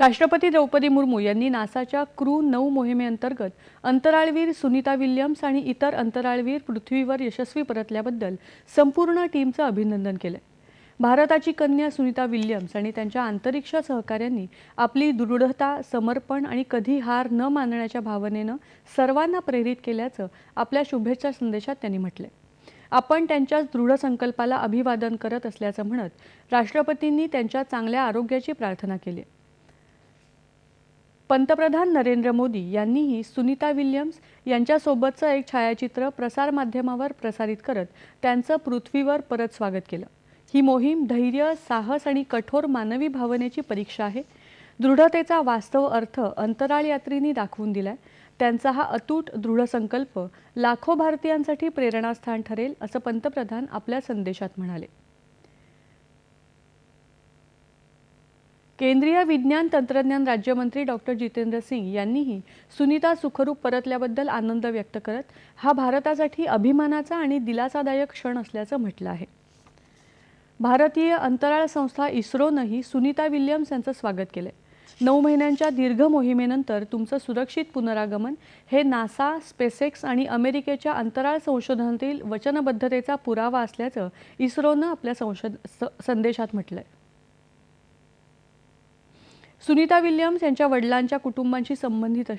राष्ट्रपती द्रौपदी मुर्मू यांनी नासाच्या क्रू नऊ मोहिमेअंतर्गत अंतराळवीर सुनीता विल्यम्स आणि इतर अंतराळवीर पृथ्वीवर यशस्वी परतल्याबद्दल संपूर्ण टीमचं अभिनंदन केलं. भारताची कन्या सुनीता विल्यम्स आणि त्यांच्या अंतरिक्ष सहकाऱ्यांनी आपली दृढता समर्पण आणि कधी हार न मानण्याच्या भावनेनं सर्वांना प्रेरित केल्याचं आपल्या शुभेच्छा संदेशात त्यांनी म्हटलंय. आपण त्यांच्याच दृढ संकल्पाला अभिवादन करत असल्याचं म्हणत राष्ट्रपतींनी त्यांच्या चांगल्या आरोग्याची प्रार्थना केली. पंतप्रधान नरेंद्र मोदी यांनीही सुनीता विल्यम्स यांच्यासोबतचं एक छायाचित्र प्रसारमाध्यमावर प्रसारित करत त्यांचं पृथ्वीवर परत स्वागत केलं. ही मोहीम धैर्य साहस आणि कठोर मानवी भावनेची परीक्षा आहे. दृढतेचा वास्तव अर्थ अंतराळ यात्रींनी दाखवून दिलाय. त्यांचा हा अतूट दृढ संकल्प लाखो भारतीयांसाठी प्रेरणास्थान ठरेल असं पंतप्रधान आपल्या संदेशात म्हणाले. केंद्रीय विज्ञान तंत्रज्ञान राज्यमंत्री डॉक्टर जितेंद्र सिंग यांनीही सुनीता सुखरूप परतल्याबद्दल आनंद व्यक्त करत हा भारतासाठी अभिमानाचा आणि दिलासादायक क्षण असल्याचं म्हटलं आहे. भारतीय अंतराळ संस्था इस्रोनंही सुनीता विल्यम्स यांचं स्वागत केलंय. नऊ महिन्यांच्या दीर्घ मोहिमेनंतर तुमचं सुरक्षित पुनरागमन हे नासा स्पेसेक्स आणि अमेरिकेच्या अंतराळ संशोधनातील वचनबद्धतेचा पुरावा असल्याचं इस्रोनं आपल्या संशोध स- संदेशात म्हटलंय. सुनीता विल्यम्स यांच्या वडिलांच्या कुटुंबांशी संबंधित असणं